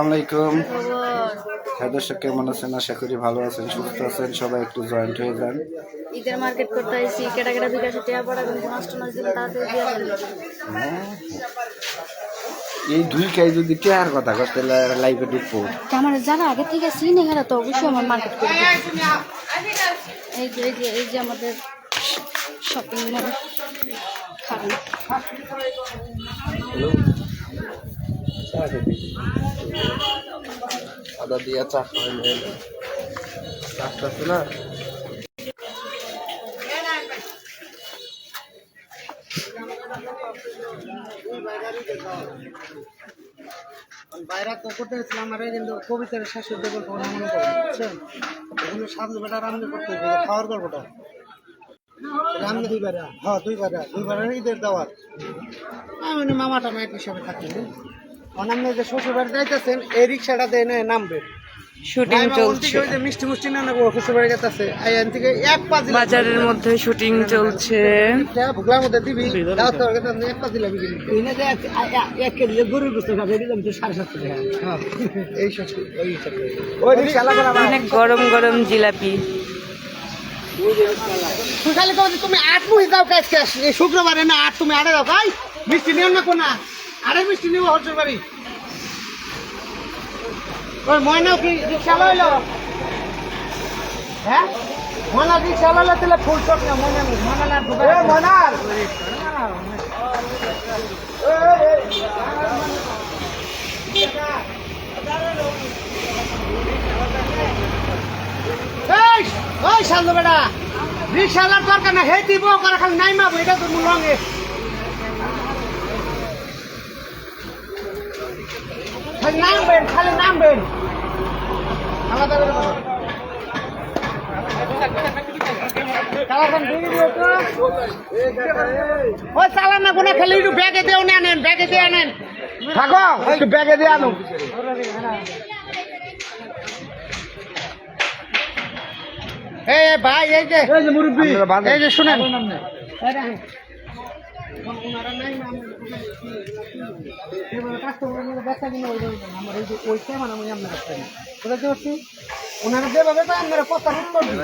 আলাইকুম হ্যাঁ দর্শক কেমন আছেন? আশা করি ভালো আছেন সুস্থ আছেন। সবাই একটু জয়েন্ট হয়ে যান। ঈদের মার্কেট করতে আইসি কেটা কেটা বিকাশে টেয়া পড়া কিন্তু নষ্ট নষ্ট দিলে তাড়াতাড়ি দিয়ে ফেলবে এই দুই কাজ যদি টেয়ার কথা তাহলে লাইভে ঢুকবো। আমার যারা আগে থেকে চিনে গেলে তো অবশ্যই আমার মার্কেট করে এই যে এই যে এই যে আমাদের শপিং মল আদা দিয়া চা খাওয়াই চাষটা আছে না? বাইরে তো করতে আমার কিন্তু কবিতার শেষের যে গল্প মনে করে বুঝছেন? ওখানে সামনে বেটা রান্না করতে খাওয়ার গল্পটা। রান্না দুই হ্যাঁ ঈদের আমি মামাটা মায়ের হিসাবে থাকি অনান্য যে শ্বশুর বাড়ি যাইতেছেন এই রিক্সাটা দিয়ে এনে নামবে। শুটিং চলছে। ওই যে মিষ্টি মুষ্টি না নেব শ্বশুর বাড়ি গেছে আইন থেকে এক পাজি বাজারের মধ্যে শুটিং চলছে। ভুগলার মধ্যে দিবি দাও তো এক পাজি গরুর গোস্ত খাবে সাড়ে সাতশো টাকা। এই ওই রিক্সা লাগা অনেক গরম গরম জিলাপি। তুমি আট মুহি দাও কাজ শুক্রবারে না আট তুমি আড়ে দাও ভাই। মিষ্টি নিও না কোনা। আড়ে মিষ্টি নিও হরচুর বাড়ি। ওই ময়না কি রিক্সা লইলো হ্যাঁ? ময়না রিক্সা লইলো তাহলে ফুল চট না ময়না ময়না না ময়নার এই ওই শান্ত বেটা। রিক্সালার দরকার না হে দিব করে খালি নাই মাবো এটা তো মূল রঙে নামবেন খালি নামবেন আলাদা করে। ওই চালান না কোনো খালি একটু ব্যাগে দিয়ে আনেন ব্যাগে দিয়ে আনেন। থাকো একটু ব্যাগে দিয়ে আনো এই এই ভাই এই যে এই যে শুনেন। কাস্টমার বেচা কিনে ওই। আমার এই যে ওই ক্যামেরা আমি আপনার কাছে। বুঝতে পারছি? ওনারা যেভাবে পায় আপনারা কথা উত্তর দিন।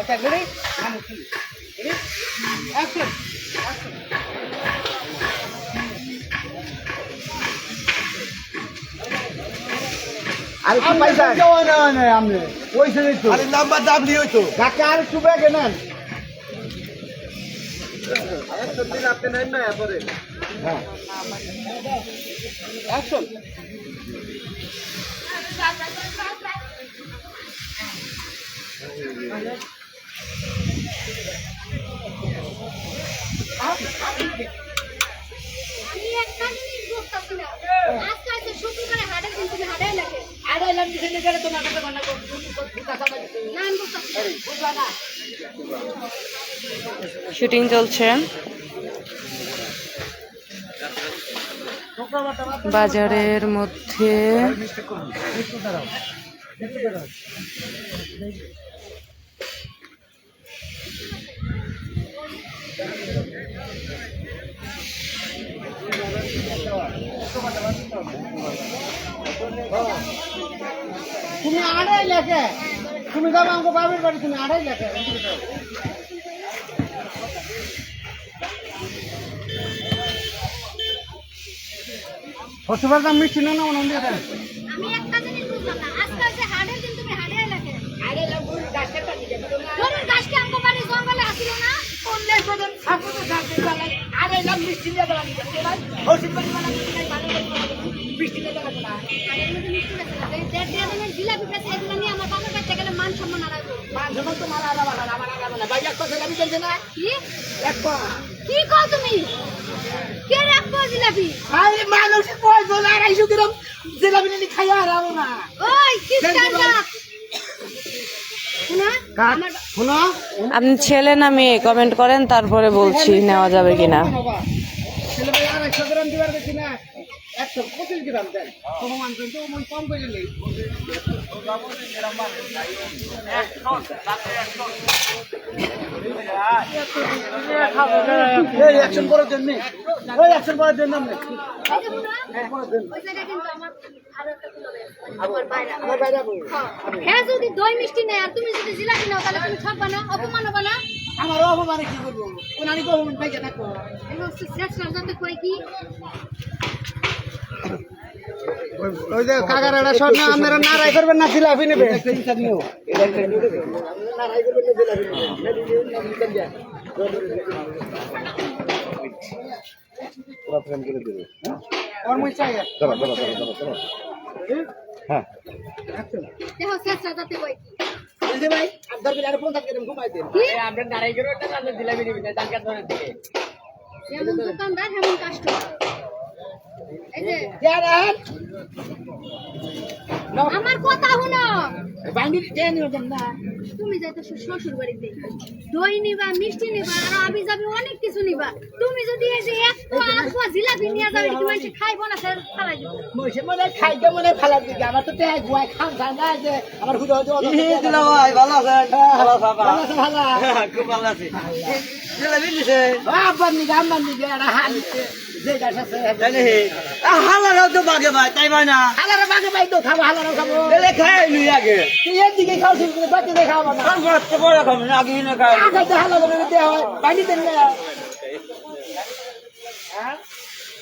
আচ্ছা, ready? Ready? আর কি পাইছেন? আরে নাম্বার দাম দিয়ে হইতো। কাকে আর একটু ব্যাগে নেন Action. আমি একটা জিনিস বুঝতেছি না আজকে আছে শুক্রবারে হাটের দিন তুমি হাটে লাগে না আমি বুঝতেছি না। শুটিং চলছে। বাজারের মধ্যে তুমি আড়াই লেখে। তুমি যাবে আমাকে বাবির বাড়ি তুমি আড়াই লেখে। শ্বশুরবার দাম মিষ্টি না মনে দিয়ে দেন। আমি একটা জিনিস বুঝলাম না। আজকে আছে হাটের দিন তুমি হাটে লাগে গরুর গাছ কি আমগো বাড়ি জঙ্গলে আসিল না। আগের মধ্যে মিষ্টি বেচে না। দেড় দেড় দেড় দিনের জিলাপি বেচে এগুলো নিয়ে আমার বাবার বাড়িতে গেলে মান সম্মান হারাবো কি? কি কও তুমি? কে রাখব জিলাপি? মানুষ পয়সা জিলাপি নিয়ে খাইয়া হারাবো না। ওই কি আপনি ছেলে না মেয়ে কমেন্ট করেন তারপরে বলছি নেওয়া যাবে কিনা। ছেলে ভাই আড়াইশো গ্রাম দিবার দেখি না একশো পঁচিশ গ্রাম দেন। তোমার মানছেন তো ওই কম করে নেই। এই অ্যাকশন করার জন্য ওই করার জন্য হ্যাঁ। যদি দই মিষ্টি নেয় আর তুমি যদি জিলাপি নাও তাহলে তুমি ঠকবা না অপমান হবে না? আমার অপমানে কি করব? আমি অপমান পাইছে থাকব এগুলো হচ্ছে শেষ রাজাতে কয় কি? ওই যে কাকারাটা শট না আপনারা নারাই করবেন না জিলাপি নেবে নারাই করবেন না জিলাপি নেবে শেষ রাজাতে কয় কি এই যে ভাই আপনার বিলে পঞ্চাশ গ্রাম ঘুমাই দেন যেমন দোকানদার তেমন কাস্টমার আমার কথা শুনো। না তুমি যাইতো শ্বশুর বাড়িতে দই নিবা মিষ্টি নিবা আর আবি যাবি অনেক কিছু নিবা। তুমি যদি এই যে এক পোয়া আধ পোয়া জিলাপি নিয়ে যাবে কি মানুষ খাইবো না সে ফালাই দিব। মনে মনে খাইতে মনে ফালার দিকে আমার তো তে গুয়াই খান খান না যে আমার হুদো হুদো দিলা ভাই ভালো আছেন? ভালো আছেন ভালো আছে ভালো খুব ভালো আছি। জিলাপি দিছে? আব্বার নিকে আমার নিকে একটা হাল হালারাও তো বাগে ভাই তাই ভাই না তো খাব হালারে খাব এলে খাই লুই তুই এর দিকে খাও ঠিক করে বাকি দিয়ে খাব হয়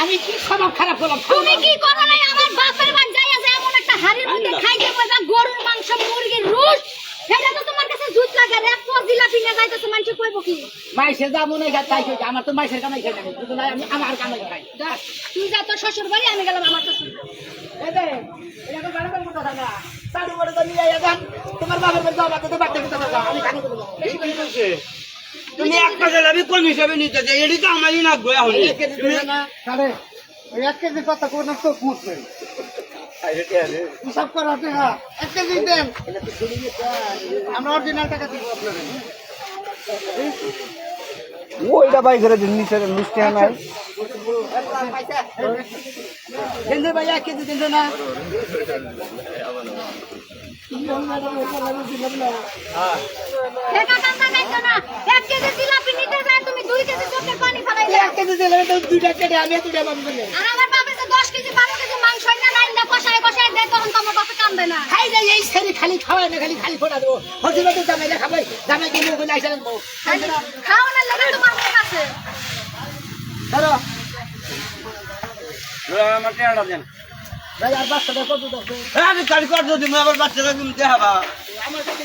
আমি কি স্বভাব খারাপ করলাম তুমি কি করো নাই? আমার বাপের বাড়ি যাইয়া যে এমন একটা হাড়ির মধ্যে খাইতে বলবা গরুর মাংস মুরগির রুট সেটা তো তোমার কাছে জুত লাগে আর এক পোয়া জিলাপি নিয়ে যাইতেছে মানুষ কইব কি? মাইসের দাম মনে হয় তাই কইছে, আমার তো মাইসের কামাই খাই না শুধু না আমি আমার কামাই খাই। যা, তুই যা তোর শ্বশুর বাড়ি আমি গেলাম আমার শ্বশুর এই দে, এটা তো বারবার কথা না। চালু করে তো নিয়ে আয়া যান। তোমার বাবার বাড়ি যাও, তো খেতে পারবা। আমি খানি করব। তুমি একটা জিলাপি কোন হিসাবে নিতে চাই এটি তো আমারই না গোয়া হলি এক কেজি না? কেজি কথা কোনো চোখ মুছবে। হিসাব করো টাকা। এক কেজি দেন। আমরা অরিজিনাল টাকা দিব আপনাদের ওইটা বাই করে দিন নিচে মিষ্টি নাই কিন্তু ভাই এক কেজি দিন না দেখা আমার খালি খাওয়াই না খালি খালি ফোটা দেবো। হোটেলে তো খাবাই কিনে ওখানে লেগে তোমার ধরো। টেয়ারটা দেন। ভাই আর বাচ্চাটা কত দেখো আমি কাজ করতে আবার বাচ্চারা তুমি দেখাবা। আমার কাছে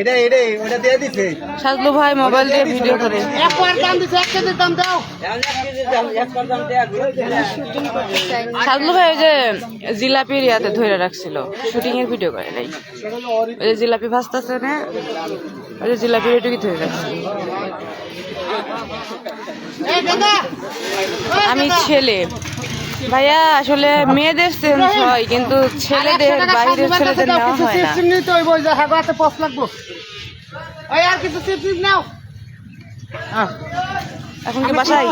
এটাই এটাই ওটা দিয়ে দিছে। সাজলু ভাই মোবাইল দিয়ে ভিডিও করে। এক পয়েন্ট দাম দিছে এক কেজির দাম দাও। সাজলু ভাই ওই যে জিলাপির ইয়াতে ধরে রাখছিল শুটিং এর ভিডিও করে নাই। ওই যে জিলাপি ভাজতেছে না ওই যে জিলাপির এটুকু ধরে রাখছিল। আমি ছেলে। ভাইয়া আসলে মেয়েদের সেন্স হয় কিন্তু ছেলেদের বাইরের ছেলেদের নেওয়া হয় না। চিপস নিতে হইব হাতে পস লাগবো। ওই আর কিছু চিপস নাও। এখন কি বাসায়?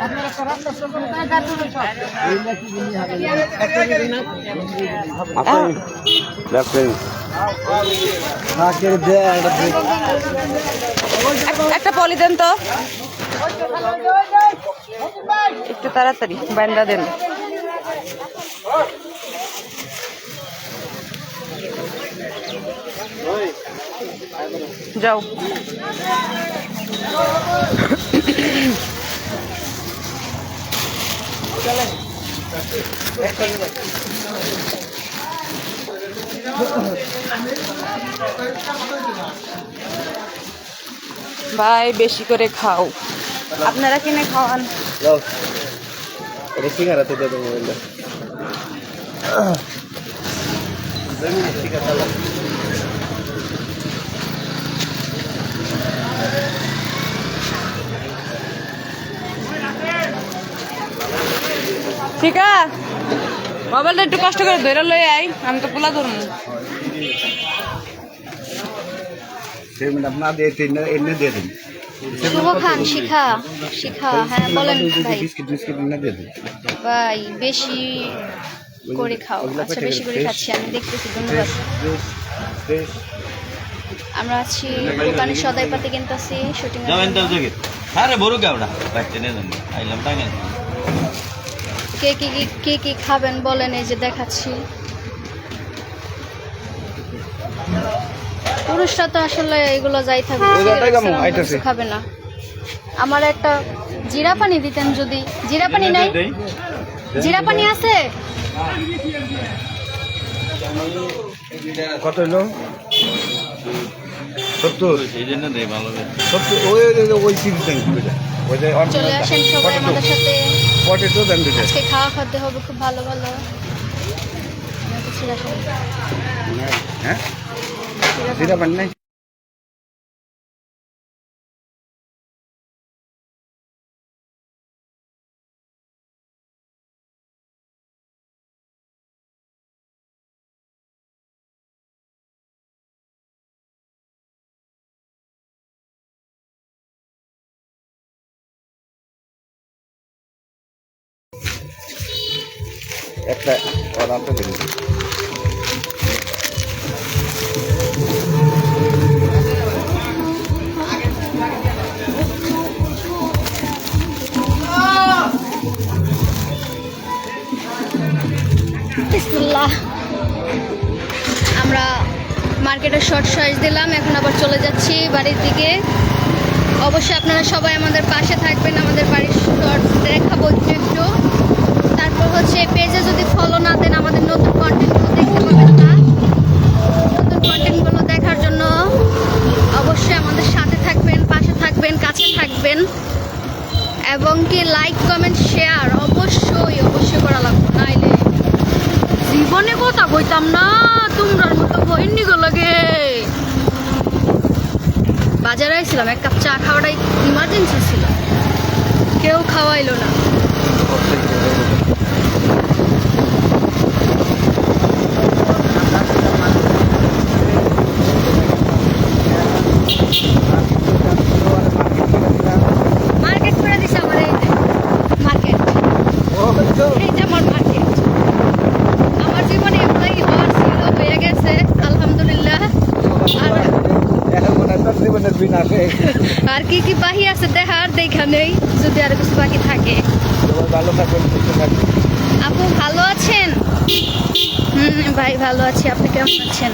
আপনারা একটা রাস্তা চলবেন তাই গাড়ি চলবে সব। আহ, একটা পলি দেন তো। একটু তাড়াতাড়ি বান্দা দেন। যাও। ভাই বেশি করে খাও। আপনারা কিনে খাওয়ান। সিঙ্গারাতে দেবো ঠিক আছে মোবাইলটা একটু কষ্ট করে ধরে লই আই আমি তো পোলা সেমিনার না দিয়ে এনে দিয়ে দিন। শুভ খান শিখা শিখা হ্যাঁ বলেন ভাই। ভাই বেশি করে খাও। আচ্ছা বেশি করে খাচ্ছি আমি দেখতেছি ধন্যবাদ। আমরা আছি দোকানে সদাই পাতি কিনতেছি শুটিং আরে বড় কেমন আইলাম কি কি কে কি খাবেন বলেন এই যে দেখাচ্ছি। পুরুষরা তো আসলে এগুলো যাই থাকবে কিছু খাবে না। আমার একটা জিরা পানি দিতেন যদি। জিরা পানি নাই? জিরা পানি আছে? কত হলো সত্তর। এই জন্য দেই ভালো সত্তর। ওই ওই ওই চিজ দেন দুইটা। ওই যে চলে আসেন সবাই আমাদের সাথে। পটেটো দেন আজকে খাওয়া খাদ্য হবে খুব ভালো ভালো। আমাকে ছিঁড়া খাবে। হ্যাঁ ছিঁড়া জিরা পানি নাই একটা অর্ডারটা দিন মার্কেটে শর্ট সাইজ দিলাম, এখন আবার চলে যাচ্ছি বাড়ির দিকে। অবশ্যই আপনারা সবাই আমাদের পাশে থাকবেন, আমাদের বাড়ির শর্ট দেখাবো একটু। তারপর হচ্ছে পেজে যদি ফলো না দেন, আমাদের নতুন কন্টেন্টগুলো দেখতে পাবেন না। নতুন কন্টেন্টগুলো দেখার জন্য অবশ্যই আমাদের সাথে থাকবেন, পাশে থাকবেন, কাছে থাকবেন। এবং কি লাইক কমেন্ট শেয়ার অবশ্যই অবশ্যই করা লাগবে। নাইলে জীবনে কথা কইতাম না। তোমরার মতো বইনি লাগে। বাজারে আইছিলাম, এক কাপ চা খাওয়াটাই ইমার্জেন্সি ছিল। কেউ খাওয়াইলো না মার্কেট করে দিছে আমার এই যে মার্কেট এই যে আমার মার্কেট আমার জীবনে এমপ্লয়ি হওয়ার ছিল হয়ে গেছে আলহামদুলিল্লাহ আর জীবনের বিন আসে আর কি কি বাহি আছে দেখার দেখা নেই যদি আর কিছু বাকি থাকে। ভালো থাকবেন থাকবেন। আপু ভালো আছেন? হুম ভাই ভালো আছি। আপনি কেমন আছেন?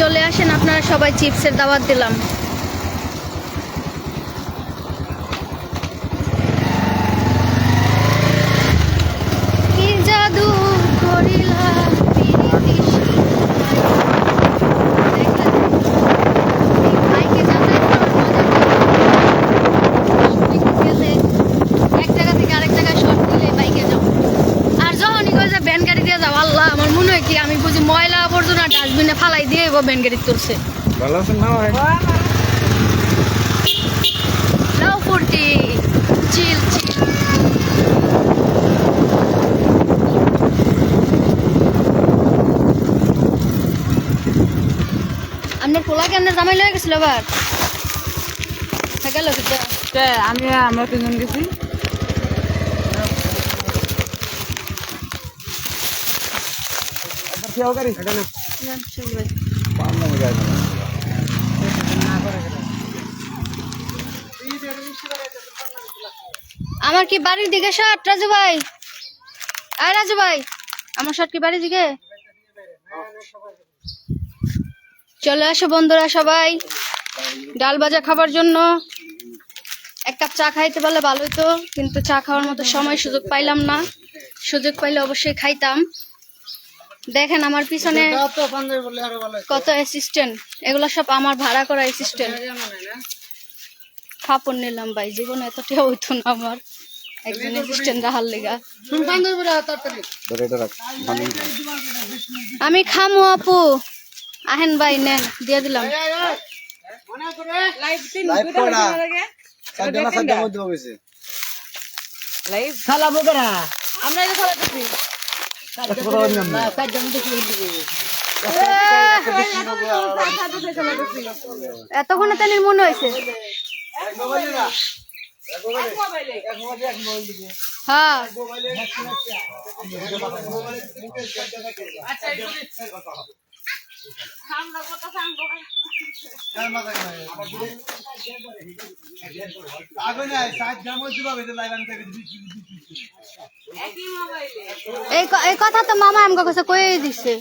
চলে আসেন আপনারা সবাই চিপসের দাওয়াত দিলাম কি জাদু করিলা পিরিতি দেখলেন? এই বাইকে যাতায়াত করার মজা তো গেলে এক জায়গা থেকে আরেক জায়গায় শর্ট দিলে বাইকে যাও আর যখনই কই যে ভ্যান গাড়ি দিয়ে যাও আল্লাহ আমার হয় কি আমি বুঝি ময়লা আবর্জনা ডাস্টবিনে ফালাই দিয়ে এবার ভ্যান গাড়ি তুলছে। ভালো আছেন না ভাই? লাউ ফুর্তি চিল চিল। আপনার পোলা কেমনে জামাই লয়ে গেছিল আবার? গেল কিন্তু কে, আমি আমরা তিনজন গেছি। না, চল ভাই। আমার কি বাড়ির দিকে শর্ট রাজু ভাই? আর রাজু ভাই আমার শর্ট কি বাড়ির দিকে? চলে আসো বন্ধুরা সবাই ডাল ভাজা খাবার জন্য। এক কাপ চা খাইতে পারলে ভালো হতো কিন্তু চা খাওয়ার মতো সময় সুযোগ পাইলাম না। সুযোগ পাইলে অবশ্যই খাইতাম। দেখেন আমার পিছনে কত অ্যাসিস্ট্যান্ট এগুলো সব আমার ভাড়া করা অ্যাসিস্ট্যান্ট কাপড় নিলাম ভাই জীবনে এতটা হইতো না আমার। একজন অ্যাসিস্ট্যান্ট রাহার লেগা। আমি খামু আপু। আহেন ভাই নেন দিয়ে দিলাম। লাইভ খালা বকেরা। আমরা এতক্ষণে তেন মনে হয়েছে। হ্যাঁ। আগে না সাইডে মধ্যে হবে লাইভ আনতে এই কথা তো মামা আমাকে কাছে কয়ে দিছে।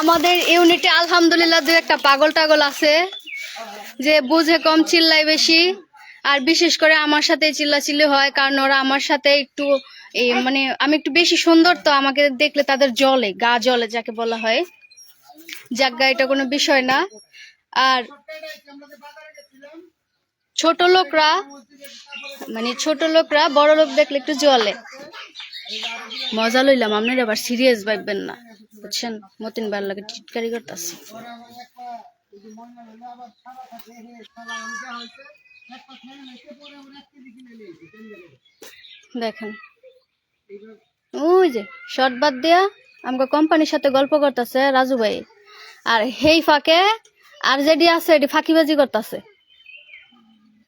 আমাদের ইউনিটে আলহামদুলিল্লাহ দু একটা পাগল টাগল আছে, যে বুঝে কম চিল্লাই বেশি, আর বিশেষ করে আমার সাথে চিল্লাচিল্লি হয়, কারণ ওরা আমার সাথে একটু মানে আমি একটু বেশি সুন্দর তো, আমাকে দেখলে তাদের জলে, গা জলে যাকে বলা হয়। যাক গা, এটা কোনো বিষয় না। আর ছোট লোকরা মানে ছোট লোকরা, বড় লোক দেখলে একটু জলে মজা লইলাম আপনার আবার সিরিয়াস ভাববেন না, বুঝছেন? মতিন বার লাগে টিটকারি করতেছে। দেখেন। ওই যে শর্ট বাদ দিয়া আমাকে কোম্পানির সাথে গল্প করতেছে রাজু ভাই। আর হেই ফাঁকে, আর যেটি আছে এটি ফাঁকিবাজি করতেছে।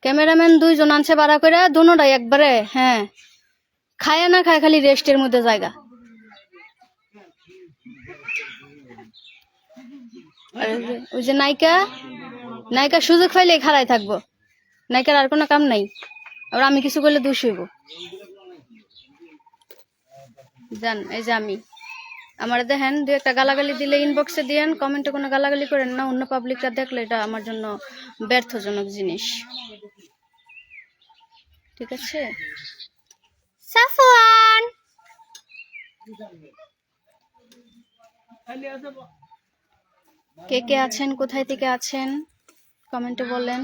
ক্যামেরাম্যান দুইজন আনছে ভাড়া করে দুটাই একবারে হ্যাঁ। খায় না খায় খালি রেস্টের মধ্যে জায়গা। ওই যে- নায়িকা নায়িকা সুযোগ পাইলে খাড়াই থাকব। নায়িকার আর কোনো কাম নাই। আবার আমি কিছু করলে দোষ হইব। জান এই যে আমি। আমার দেখেন দু একটা গালাগালি দিলে ইনবক্সে দিয়েন কমেন্টে কোনো গালাগালি করেন না, অন্য পাবলিকরা দেখলে এটা আমার জন্য ব্যর্থজনক জিনিস। ঠিক আছে? সাফওয়ান! কে কে আছেন? কোথায় থেকে আছেন? কমেন্টে বলেন।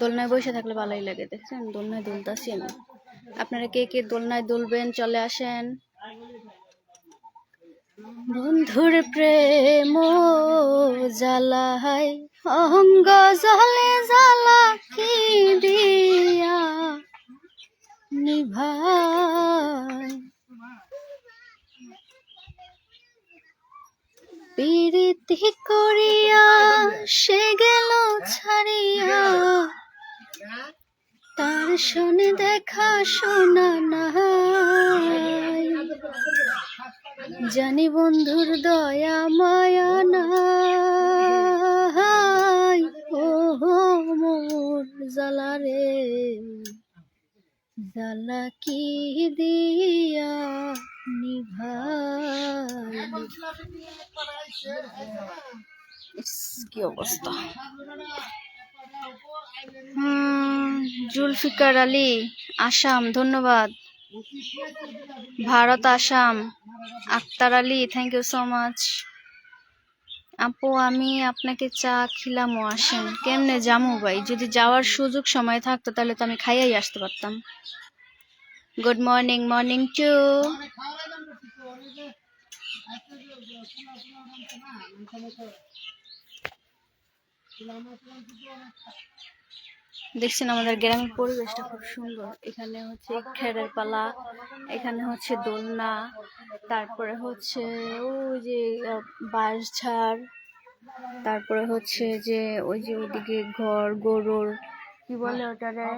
দোলনায় বসে থাকলে ভালোই লাগে, দেখছেন? দোলনায় দুলতাছি আমি। আপনারা কে কে দোলনায় দুলবেন, চলে আসেন। বন্ধুর প্রেম জ্বালায় অঙ্গ জলে জ্বালা কি দিয়া নিভাই প্রীতি করিয়া সে গেল ছাড়িয়া। তার শোনে দেখা শোনা নাই। জানি বন্ধুর দয়া মায়া জ্বালা রে জ্বালা কি দিয়া নিভাই কি অবস্থা? জুলফিকার আলী, আসাম, ধন্যবাদ। Bharat, Assam. Akhtar Ali thank you so much আপু, আমি আপনাকে চা খিলামো, আসেন। কেমনে জামু ভাই? যদি যাওয়ার সুযোগ সময় থাকতো, তাহলে তো আমি খাইয়াই আসতে পারতাম। গুড মর্নিং মর্নিং টু দেখছেন আমাদের গ্রামের পরিবেশটা খুব সুন্দর। এখানে হচ্ছে খেরের পালা এখানে হচ্ছে দোলনা তারপরে হচ্ছে ওই যে আহ, বাঁশঝাড় তারপরে হচ্ছে যে ওই যে ওইদিকে ঘর গরুর কি বলে ওটারে?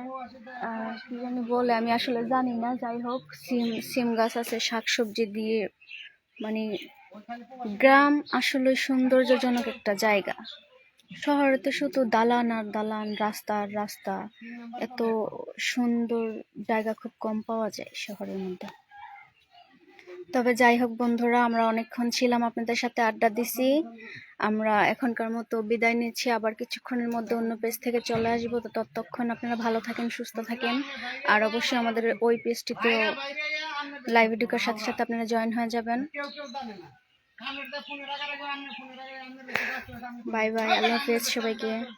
কি জানি বলে আমি আসলে জানি না যাই হোক সিম সিম গাছ আছে শাকসবজি দিয়ে মানে গ্রাম আসলে সৌন্দর্যজনক একটা জায়গা। শহরে শুধু দালান আর দালান, রাস্তা আর রাস্তা। এত সুন্দর জায়গা খুব কম পাওয়া যায় শহরের মধ্যে। তবে যাই হোক বন্ধুরা, আমরা অনেকক্ষণ ছিলাম আপনাদের সাথে আড্ডা দিছি। আমরা এখনকার মতো বিদায় নিচ্ছি। আবার কিছুক্ষণের মধ্যে অন্য পেজ থেকে চলে আসব। তো ততক্ষণ আপনারা ভালো থাকেন, সুস্থ থাকেন। আর অবশ্যই আমাদের ওই পেজটিতে লাইভ ঢোকার সাথে সাথে আপনারা জয়েন হয়ে যাবেন। বাই বাই আল্লাহ হাফেজ সবাইকে।